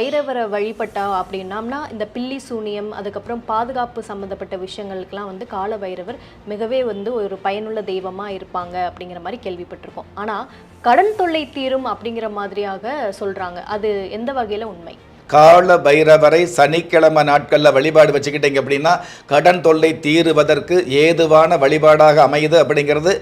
பைரவரை வழிபட்டா அப்படின்னம்னா இந்த பில்லி சூனியம் அதுக்கப்புறம் பாதுகாப்பு சம்மந்தப்பட்ட விஷயங்களுக்கெல்லாம் வந்து கால பைரவர் மிகவே வந்து ஒரு பயனுள்ள தெய்வமாக இருப்பாங்க அப்படிங்கிற மாதிரி கேள்விப்பட்டிருக்கோம். ஆனால் கடன் தொல்லை தீரும் அப்படிங்கிற மாதிரியாக சொல்கிறாங்க அது எந்த வகையில் உண்மை? கால பைரவரை சனிக்கிழமை நாட்களில் வழிபாடு வச்சுக்கிட்டீங்க அப்படின்னா கடன் தொல்லை தீருவதற்கு ஏதுவான வழிபாடாக அமையுது அப்படிங்கிறது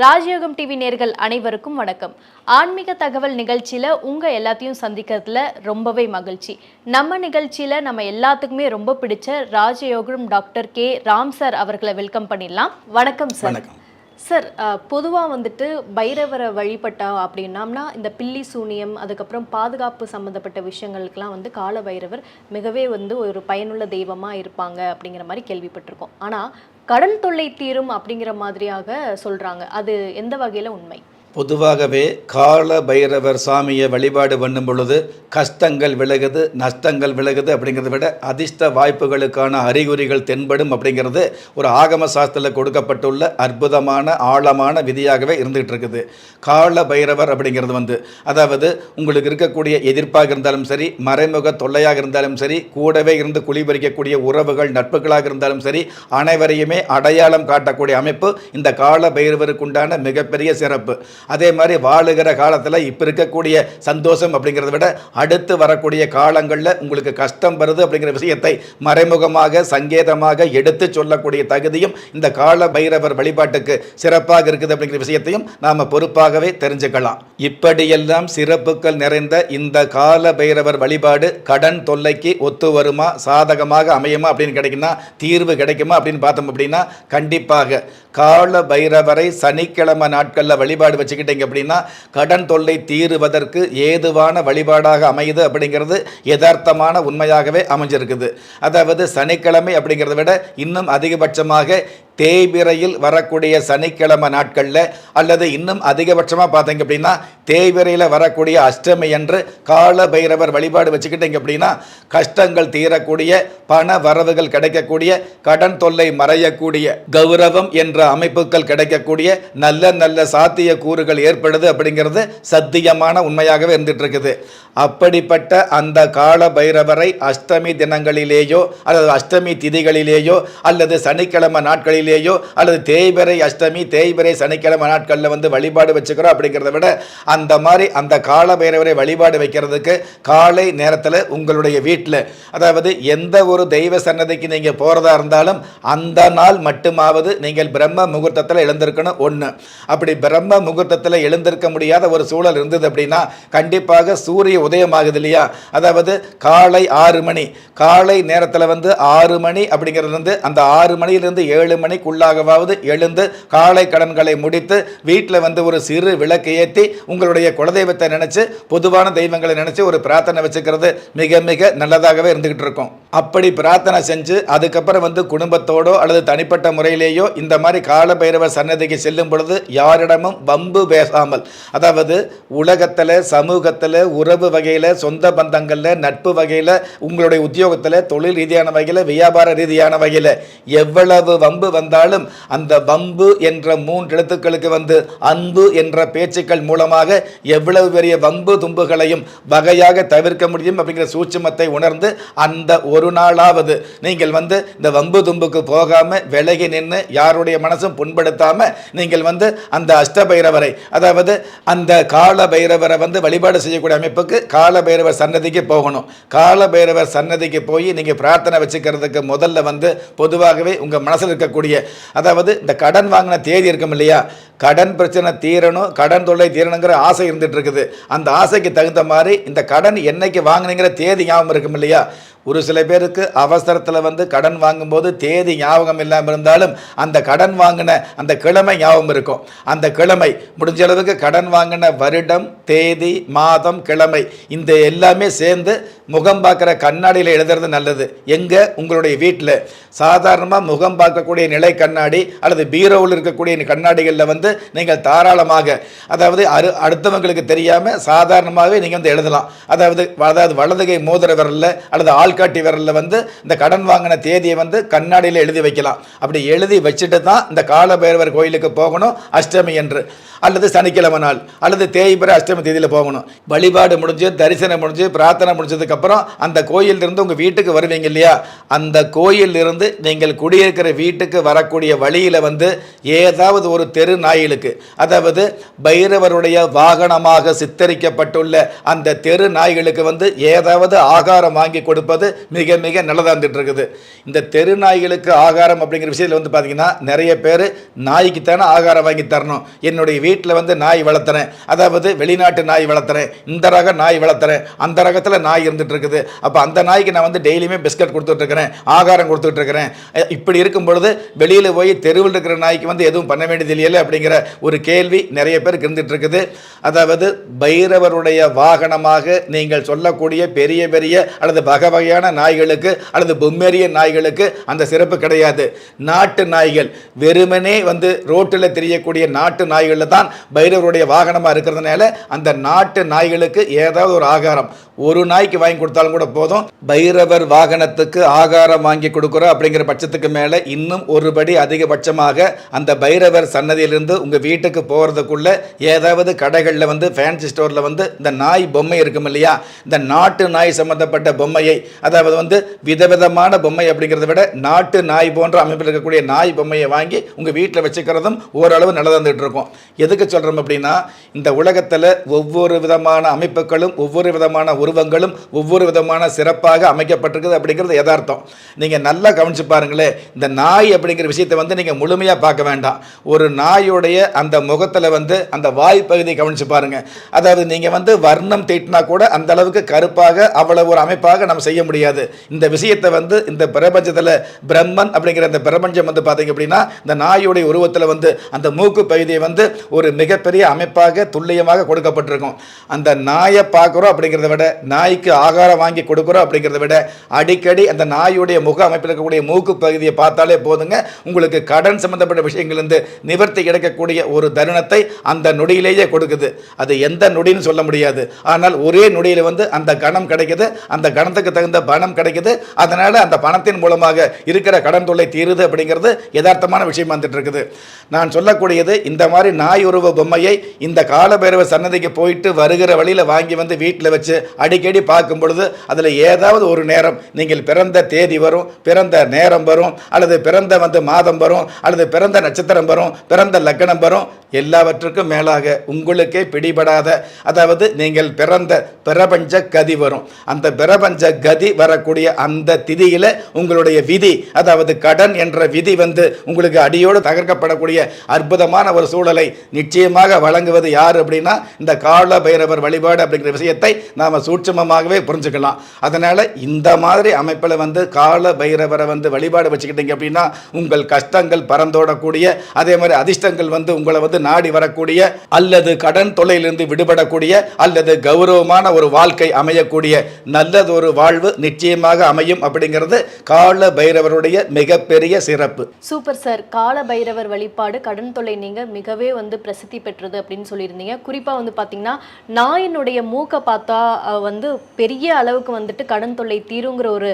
ராஜயோகம் டிவி நேர்கள் அனைவருக்கும் வணக்கம். ஆன்மீக தகவல் நிகழ்ச்சியில உங்க எல்லாத்தையும் சந்திக்கிறதுல ரொம்பவே மகிழ்ச்சி. நம்ம நிகழ்ச்சியில நம்ம எல்லாத்துக்குமே ரொம்ப பிடிச்ச ராஜயோகம் டாக்டர் கே. ராம் சார் அவர்களை வெல்கம் பண்ணிடலாம். வணக்கம் சார். வணக்கம். சார் பொதுவாக வந்துட்டு பைரவரை வழிபட்டா அப்படின்னம்னா இந்த பில்லி சூனியம் அதுக்கப்புறம் பாதுகாப்பு சம்மந்தப்பட்ட விஷயங்களுக்கெல்லாம் வந்து கால பைரவர் மிகவே வந்து ஒரு பயனுள்ள தெய்வமாக இருப்பாங்க அப்படிங்கிற மாதிரி கேள்விப்பட்டிருக்கோம். ஆனால் கடன் தொல்லை தீரும் அப்படிங்கிற மாதிரியாக சொல்கிறாங்க அது எந்த வகையில் உண்மை? பொதுவாகவே கால பைரவர் சாமியை வழிபாடு பண்ணும் பொழுது கஷ்டங்கள் விலகுது நஷ்டங்கள் விலகுது அப்படிங்கிறத விட அதிர்ஷ்ட வாய்ப்புகளுக்கான அறிகுறிகள் தென்படும் அப்படிங்கிறது ஒரு ஆகம சாஸ்திரத்தில் கொடுக்கப்பட்டுள்ள அற்புதமான ஆழமான விதியாகவே இருந்துகிட்டு இருக்குது. கால பைரவர் அப்படிங்கிறது வந்து அதாவது உங்களுக்கு இருக்கக்கூடிய எதிர்ப்பாக இருந்தாலும் சரி மறைமுக தொல்லையாக இருந்தாலும் சரி கூடவே இருந்து குளிபறிக்கக்கூடிய உறவுகள் நட்புகளாக இருந்தாலும் சரி அனைவரையுமே அடையாளம் காட்டக்கூடிய அமைப்பு இந்த கால பைரவருக்கு உண்டான மிகப்பெரிய சிறப்பு. அதே மாதிரி வாழுகிற காலத்தில் இப்போ இருக்கக்கூடிய சந்தோஷம் அப்படிங்கிறத விட அடுத்து வரக்கூடிய காலங்களில் உங்களுக்கு கஷ்டம் வருது அப்படிங்கிற விஷயத்தை மறைமுகமாக சங்கேதமாக எடுத்து சொல்லக்கூடிய தகுதியும் இந்த கால பைரவர் வழிபாட்டுக்கு சிறப்பாக இருக்குது அப்படிங்கிற விஷயத்தையும் நாம் பொறுப்பாகவே தெரிஞ்சுக்கலாம். இப்படியெல்லாம் சிறப்புகள் நிறைந்த இந்த கால பைரவர் வழிபாடு கடன் தொல்லைக்கு ஒத்து வருமா சாதகமாக அமையுமா அப்படின்னு கிடைக்குன்னா தீர்வு கிடைக்குமா அப்படின்னு பார்த்தோம் அப்படின்னா கண்டிப்பாக. கால பைரவரை சனிக்கிழமை நாட்களில் வழிபாடு வச்சு வச்சுக்கிட்டீங்க அப்படின்னா கடன் தொல்லை தீருவதற்கு ஏதுவான வழிபாடாக அமையுது அப்படிங்கிறது யதார்த்தமான உண்மையாகவே அமைஞ்சிருக்குது. அதாவது சனிக்கிழமை அப்படிங்கிறத விட இன்னும் அதிகபட்சமாக தேய்பிறையில் வரக்கூடிய சனிக்கிழமை நாட்களில் அல்லது இன்னும் அதிகபட்சமாக பார்த்தீங்க அப்படின்னா தேய்பிறையில் வரக்கூடிய அஷ்டமி என்று கால பைரவர் வழிபாடு வச்சுக்கிட்டீங்க அப்படின்னா கஷ்டங்கள் தீரக்கூடிய பண வரவுகள் கிடைக்கக்கூடிய கடன் தொல்லை மறையக்கூடிய கௌரவம் என்ற அமைப்புகள் கிடைக்கக்கூடிய நல்ல நல்ல சாத்திய கூறுகள் ஏற்படுது அப்படிங்கிறது சத்தியமான உண்மையாகவே இருந்துட்டு இருக்குது அப்படிப்பட்ட அந்த கால பைரவரை அஷ்டமி தினங்களிலேயோ அல்லது அஷ்டமி திதிகளிலேயோ அல்லது சனிக்கிழமை நாட்களிலேயோ அல்லது தேய்பிறை அஷ்டமி தேய்பிறை சனிக்கிழமை நாட்களில் வந்து வழிபாடு வச்சுக்கிறோம் அப்படிங்கிறத விட அந்த மாதிரி அந்த கால பைரவரை வழிபாடு வைக்கிறதுக்கு காலை நேரத்தில் உங்களுடைய வீட்டில் அதாவது எந்த ஒரு தெய்வ சன்னதிக்கு நீங்கள் போகிறதா இருந்தாலும் அந்த நாள் மட்டுமாவது நீங்கள் பிரம்ம முகூர்த்தத்தில் எழுந்திருக்கணும் ஒன்று அப்படி பிரம்ம முகூர்த்தத்தில் எழுந்திருக்க முடியாத ஒரு சூழல் இருந்தது அப்படின்னா கண்டிப்பாக சூரிய உதயம் ஆகுது இல்லையா? அதாவது காலை ஆறு மணி காலை நேரத்தில் வந்து ஆறு மணி அப்படிங்கிறது வந்து அந்த ஆறு மணியிலிருந்து ஏழு மணிக்குள்ளாகவாவது எழுந்து காலை கடன்களை முடித்து வீட்டில் வந்து ஒரு சிறு விளக்கு ஏற்றி உங்களுடைய குலதெய்வத்தை நினைச்சு பொதுவான தெய்வங்களை நினைச்சு ஒரு பிரார்த்தனை வச்சுக்கிறது மிக மிக நல்லதாகவே இருந்துகிட்டு இருக்கும். அப்படி பிரார்த்தனை செஞ்சு அதுக்கப்புறம் வந்து குடும்பத்தோடோ அல்லது தனிப்பட்ட முறையிலேயோ இந்த மாதிரி கால பைரவர் சன்னதிக்கு செல்லும் பொழுது யாரிடமும் வம்பு பேசாமல் அதாவது உலகத்தில் சமூகத்தில் உறவு வகையில் சொந்த பந்தங்களில் நட்பு வகையில் உங்களுடைய உத்தியோகத்தில் தொழில் ரீதியான வகையில் வியாபார ரீதியான வகையில் எவ்வளவு வம்பு வந்தாலும் அந்த வம்பு என்ற மூன்று எழுத்துக்களுக்கு வந்து அன்பு என்ற பேச்சுக்கள் மூலமாக எவ்வளவு பெரிய வம்பு தும்புகளையும் வகையாக தவிர்க்க முடியும் அப்படிங்கிற சூட்சுமத்தை உணர்ந்து அந்த ஒரு ஒரு நாளாவது நீங்கள் வந்து இந்த வம்பு தும்புக்கு போகாமல் விலகி நின்று யாருடைய மனசும் புண்படுத்தாமல் நீங்கள் வந்து அந்த அஷ்டபைரவரை அதாவது அந்த கால பைரவரை வந்து வழிபாடு செய்யக்கூடிய அமைப்புக்கு கால பைரவர் சன்னதிக்கு போகணும். கால பைரவர் சன்னதிக்கு போய் நீங்கள் பிரார்த்தனை வச்சுக்கிறதுக்கு முதல்ல வந்து பொதுவாகவே உங்கள் மனசில் இருக்கக்கூடிய அதாவது இந்த கடன் வாங்கின தேதி இருக்கும் இல்லையா? கடன் பிரச்சனை தீரணும் கடன் தொல்லை தீரணுங்கிற ஆசை இருந்துட்டு இருக்குது. அந்த ஆசைக்கு தகுந்த மாதிரி இந்த கடன் என்னைக்கு வாங்கினீங்கிற தேதி ஞாபகம் இருக்கும் இல்லையா? ஒரு சில பேருக்கு அவசரத்தில் வந்து கடன் வாங்கும்போது தேதி ஞாபகம் இல்லாமல் இருந்தாலும் அந்த கடன் வாங்கின அந்த கிழமை ஞாபகம் இருக்கும். அந்த கிழமை முடிஞ்ச அளவுக்கு கடன் வாங்கின வருடம் தேதி மாதம் கிழமை இந்த எல்லாமே சேர்ந்து முகம் பார்க்குற கண்ணாடியில் எழுதுறது நல்லது. எங்கே? உங்களுடைய வீட்டில் சாதாரணமாக முகம் பார்க்கக்கூடிய நிலை கண்ணாடி அல்லது பீரோவில் இருக்கக்கூடிய கண்ணாடிகளில் வந்து நீங்கள் தாராளமாக அதாவது அரு அடுத்தவங்களுக்கு தெரியாமல் சாதாரணமாகவே நீங்கள் வந்து எழுதலாம். அதாவது அதாவது வலதுகை மோதிர விரலில் அல்லது ஆள் ஆள்காட்டி விரலில் வந்து இந்த கடன் வாங்கின தேதியை வந்து கண்ணாடியில் எழுதி வைக்கலாம். அப்படி எழுதி வச்சுட்டு தான் இந்த காலபைரவர் கோயிலுக்கு போகணும் அஷ்டமி என்று. அல்லது சனிக்கிழமை நாள் அல்லது தேய்பிற அஷ்டமி தேதியில் போகணும். வழிபாடு முடிஞ்சு தரிசனம் முடிஞ்சு பிரார்த்தனை முடிஞ்சதுக்கப்புறம் அந்த கோயிலிருந்து உங்கள் வீட்டுக்கு வருவீங்க இல்லையா? அந்த கோயிலிருந்து நீங்கள் குடியிருக்கிற வீட்டுக்கு வரக்கூடிய வழியில் வந்து ஏதாவது ஒரு தெரு நாய்களுக்கு அதாவது பைரவருடைய வாகனமாக சித்தரிக்கப்பட்டுள்ள அந்த தெரு நாய்களுக்கு வந்து ஏதாவது ஆகாரம் வாங்கி கொடுப்பது மிக மிக நல்லதாக இருந்துகிட்டு இருக்குது இந்த தெரு நாய்களுக்கு ஆகாரம் அப்படிங்கிற விஷயத்தில் வந்து பார்த்தீங்கன்னா நிறைய பேர் நாய்க்குத்தானே ஆகாரம் வாங்கி தரணும். என்னுடைய வீட்டில் வந்து நாய் வளர்த்துறேன். அதாவது வெளிநாட்டு நாய் வளர்த்துறேன். இந்த ரக நாய் வளர்த்துறேன். அந்த ரகத்தில் நாய் இருந்துட்டு இருக்குது அப்போ அந்த நாய்க்கு நான் வந்து டெய்லியுமே பிஸ்கட் கொடுத்துட்ருக்குறேன். ஆகாரம் கொடுத்துட்ருக்கிறேன். இப்படி இருக்கும் பொழுது வெளியில் போய் தெருவில் இருக்கிற நாய்க்கு வந்து எதுவும் பண்ண வேண்டியது இல்லையில அப்படிங்கிற ஒரு கேள்வி நிறைய பேருக்கு இருந்துகிட்ருக்குது. அதாவது பைரவருடைய வாகனமாக நீங்கள் சொல்லக்கூடிய பெரிய பெரிய அல்லது பகவகை வகையான நாய்களுக்கு அல்லது பொம்மேறிய நாய்களுக்கு அந்த சிறப்பு கிடையாது. நாட்டு நாய்கள் வெறுமனே வந்து ரோட்டில் தெரியக்கூடிய நாட்டு நாய்களில் தான் பைரவருடைய வாகனமாக இருக்கிறதுனால அந்த நாட்டு நாய்களுக்கு ஏதாவது ஒரு ஆகாரம். ஒரு நாய்க்கு வாங்கி கொடுத்தாலும் கூட போதும். பைரவர் வாகனத்துக்கு ஆகாரம் வாங்கி கொடுக்குறோம் அப்படிங்கிற பட்சத்துக்கு மேலே இன்னும் ஒருபடி அதிகபட்சமாக அந்த பைரவர் சன்னதியிலிருந்து உங்கள் வீட்டுக்கு போகிறதுக்குள்ள ஏதாவது கடைகளில் வந்து ஃபேன்சி ஸ்டோரில் வந்து இந்த நாய் பொம்மை இருக்கும் இல்லையா? இந்த நாட்டு நாய் சம்மந்தப்பட்ட பொம்மையை அதாவது வந்து விதவிதமான பொம்மை அப்படிங்கிறத விட நாட்டு நாய் போன்ற அமைப்பில் இருக்கக்கூடிய நாய் பொம்மையை வாங்கி உங்கள் வீட்டில் வச்சுக்கிறதும் ஓரளவு நல்லதாக இருக்கும். எதுக்கு சொல்கிறோம் அப்படின்னா இந்த உலகத்தில் ஒவ்வொரு விதமான அமைப்புகளும் ஒவ்வொரு விதமான உருவங்களும் ஒவ்வொரு விதமான சிறப்பாக அமைக்கப்பட்டிருக்குது அப்படிங்கிறது யதார்த்தம். நீங்கள் நல்லா கவனிச்சு பாருங்களேன் இந்த நாய் அப்படிங்கிற விஷயத்தை வந்து நீங்கள் முழுமையாக பார்க்க வேண்டாம். ஒரு நாயுடைய அந்த முகத்தில் வந்து அந்த வாய் பகுதியை கவனிச்சு பாருங்கள் அதாவது நீங்கள் வந்து வர்ணம் தீட்டினா கூட அந்த அளவுக்கு கருப்பாக அவ்வளவு ஒரு அமைப்பாக நம்ம செய்ய முடியும். முடியாது. இந்த விஷயத்தை வந்து இந்த பிரபஞ்சத்தில் பிரம்மன் அப்படிங்கிற இந்த பிரபஞ்சம் வந்து பார்த்தீங்க அப்படின்னா இந்த நாயுடைய உருவத்தில் வந்து அந்த மூக்கு பகுதியை வந்து ஒரு மிகப்பெரிய அமைப்பாக துல்லியமாக கொடுக்கப்பட்டிருக்கும். அந்த நாயை பார்க்குறோம் அப்படிங்கிறத விட நாய்க்கு ஆகாரம் வாங்கி கொடுக்குறோம் அப்படிங்கிறத விட அடிக்கடி அந்த நாயுடைய முக அமைப்பில் இருக்கக்கூடிய மூக்கு பகுதியை பார்த்தாலே போதுங்க. உங்களுக்கு கடன் சம்பந்தப்பட்ட விஷயங்கள்லேருந்து நிவர்த்தி கிடைக்கக்கூடிய ஒரு தருணத்தை அந்த நொடியிலேயே கொடுக்குது. அது எந்த நொடின்னு சொல்ல முடியாது. ஆனால் ஒரே நொடியில் வந்து அந்த கணம் கிடைக்கிது. அந்த கணத்துக்கு தகுந்த பணம் கிடைக்குது. அதனால் அந்த பணத்தின் மூலமாக இருக்கிற கடன் தொல்லை தீருது அப்படிங்கிறது யதார்த்தமான விஷயம் வந்துட்டு இருக்குது. நான் சொல்லக்கூடியது இந்த மாதிரி நாய் உருவ பொம்மையை இந்த காலபைரவ சன்னதிக்கு போயிட்டு வருகிற வழியில் வாங்கி வந்து வீட்டில் வச்சு அடிக்கடி பார்க்கும் பொழுது அதில் ஏதாவது ஒரு நேரம் நீங்கள் பிறந்த தேதி வரும் பிறந்த நேரம் வரும் அல்லது பிறந்த வந்து மாதம் வரும் அல்லது பிறந்த நட்சத்திரம் வரும் பிறந்த லக்னம் வரும் எல்லாவற்றுக்கும் மேலாக உங்களுக்கே பிடிபடாத அதாவது நீங்கள் பிறந்த பிரபஞ்ச கதி வரும். அந்த பிரபஞ்ச கதி வரக்கூடிய அந்த திதியில் உங்களுடைய விதி அதாவது கடன் என்ற விதி வந்து உங்களுக்கு அடியோடு தகர்க்கப்படக்கூடிய அற்புதமான ஒரு சூழலை நிச்சயமாக வழங்குவது யார் அப்படின்னா இந்த கால பைரவர் வழிபாடு அப்படிங்கிற விஷயத்தை நாம் சூட்சமமாகவே புரிஞ்சுக்கலாம். அதனால் இந்த மாதிரி அமைப்பில் வந்து கால பைரவரை வந்து வழிபாடு வச்சுக்கிட்டீங்க அப்படின்னா உங்கள் கஷ்டங்கள் பறந்தோடக்கூடிய அதே மாதிரி அதிர்ஷ்டங்கள் வந்து உங்களை வந்து நாடி வரக்கூடிய அல்லது கடன் தொல்லையிலிருந்து விடுபடக்கூடிய அல்லது கௌரவமான ஒரு வாழ்க்கை அமையக்கூடிய நல்லது ஒரு வாழ்வு நிச்சயமாக அமையும் அப்படிங்கிறது கால பைரவருடைய மிகப்பெரிய சிறப்பு. Super sir. கால பைரவர் வழிபாடு கடன் தொல்லை நீங்க மிகவே வந்து பிரசித்தி பெற்றது அப்படின்னு சொல்லியிருந்தீங்க. குறிப்பா வந்து பாத்தீங்கன்னா நாயினுடைய மூக்கை பார்த்தா வந்து பெரிய அளவுக்கு வந்துட்டு கடன் தொல்லை தீருங்கிற ஒரு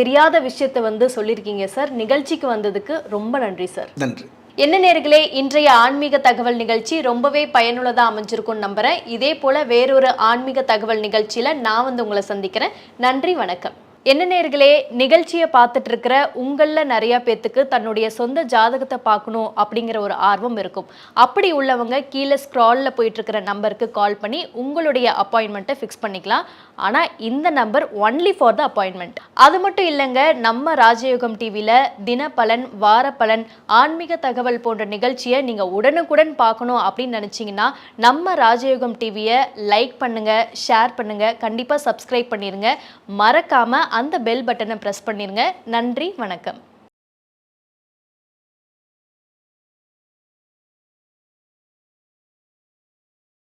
தெரியாத விஷயத்தை வந்து சொல்லியிருக்கீங்க சார். நிகழ்ச்சிக்கு வந்ததுக்கு ரொம்ப நன்றி சார். நன்றி. என்ன நேர்களே இன்றைய ஆன்மீக தகவல் நிகழ்ச்சி ரொம்பவே பயனுள்ளதாக அமைஞ்சிருக்கும்னு நம்புறேன். இதே போல வேறொரு ஆன்மீக தகவல் நிகழ்ச்சியில நான் வந்து உங்களை சந்திக்கிறேன். நன்றி வணக்கம். என்ன நேர்களே நிகழ்ச்சியை பார்த்துட்டு இருக்கிற உங்களில் நிறைய பேத்துக்கு தன்னுடைய சொந்த ஜாதகத்தை பார்க்கணும் அப்படிங்கிற ஒரு ஆர்வம் இருக்கும். அப்படி உள்ளவங்க கீழே ஸ்க்ராலில் போயிட்டு இருக்கிற நம்பருக்கு கால் பண்ணி உங்களுடைய அப்பாயின்மெண்ட்டை ஃபிக்ஸ் பண்ணிக்கலாம். ஆனால் இந்த number only for the appointment அது மட்டும் இல்லைங்க நம்ம ராஜயோகம் டிவியில் தினப்பலன் வாரப்பலன் ஆன்மீக தகவல் போன்ற நிகழ்ச்சியை நீங்கள் உடனுக்குடன் பார்க்கணும் அப்படின்னு நினச்சிங்கன்னா நம்ம ராஜயோகம் டிவியை லைக் பண்ணுங்கள் ஷேர் பண்ணுங்கள் கண்டிப்பாக சப்ஸ்கிரைப் பண்ணிடுங்க மறக்காமல் அந்த பெல் பட்டனை ப்ரெஸ் பண்ணிடுங்க நன்றி வணக்கம்.